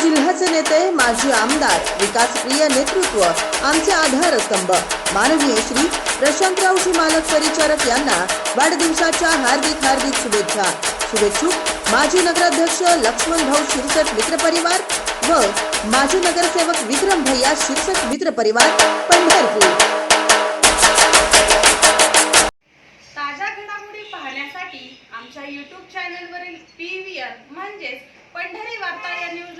जिल्ह्याचे नेते माजी आमदार विकासप्रिय नेतृत्व आमचे आधारस्तंभ माननीय श्री प्रशांतरावजी मालक परिचारक यांना वाढदिवसाच्या हार्दिक हार्दिक शुभेच्छा. शुभेच्छुक माजी नगराध्यक्ष लक्ष्मण भाऊ शिरसट मित्रपरिवार व माजी नगरसेवक विक्रम भैया शिरसट मित्रपरिवार पंढरपूर. ताज्या घडामोडी पाहण्यासाठी आमच्या यूट्यूब चॅनलवरील पी व्ही आर म्हणजेच पंढरी वार्ता या न्यूज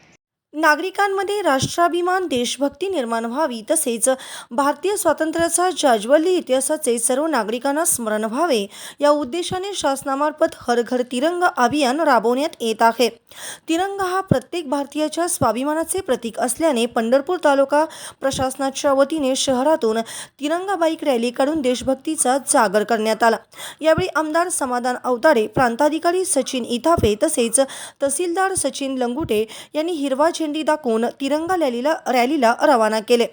नागरिकांमध्ये राष्ट्राभिमान देशभक्ती निर्माण व्हावी तसेच भारतीय स्वातंत्र्याचा जाज्वल्य इतिहासाचे सर्व नागरिकांना स्मरण व्हावे या उद्देशाने शासनामार्फत हर घर तिरंगा अभियान राबवण्यात येत आहे. तिरंगा हा प्रत्येक भारतीयाच्या स्वाभिमानाचे प्रतीक असल्याने पंढरपूर तालुका प्रशासनाच्या वतीने शहरातून तिरंगा बाईक रॅली काढून देशभक्तीचा जागर करण्यात आला. यावेळी आमदार समाधान अवताडे प्रांताधिकारी सचिन इथाफे तसेच तहसीलदार सचिन लंगुटे यांनी हिरवा झेंडी दाखवून तिरंगा रॅलीला रॅलीला रवाना केले.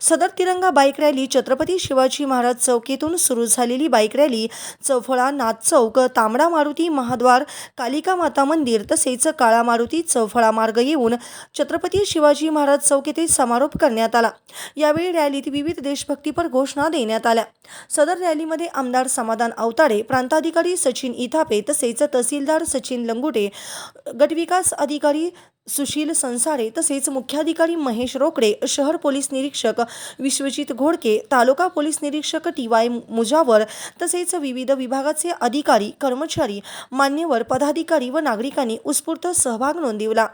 सदर तिरंगा बाईक रॅली छत्रपती शिवाजी महाराज चौकीतून सुरू झालेली बाईक रॅली चौफळा नाथ चौक तांबडा मारुती महाद्वार कालिका माता मंदिर तसेच काळा मारुती चौफळा मार्ग येऊन छत्रपती शिवाजी महाराज चौक येथे समारोप करण्यात आला. यावेळी रॅलीत विविध देशभक्तीपर घोषणा देण्यात आल्या. सदर रॅलीमध्ये आमदार समाधान अवताडे प्रांताधिकारी सचिन इथापे तसेच तहसीलदार सचिन लंगुटे गटविकास अधिकारी सुशील संसारे तसेच मुख्याधिकारी महेश रोकडे शहर पोलीस निरीक्षक निरीक्षक विश्वजित घोडके तालुका पोलीस निरीक्षक टी वाय मुजावर तसेच विविध विभागाचे अधिकारी कर्मचारी मान्यवर पदाधिकारी व नागरिकांनी उत्स्फूर्त सहभाग नोंदविला.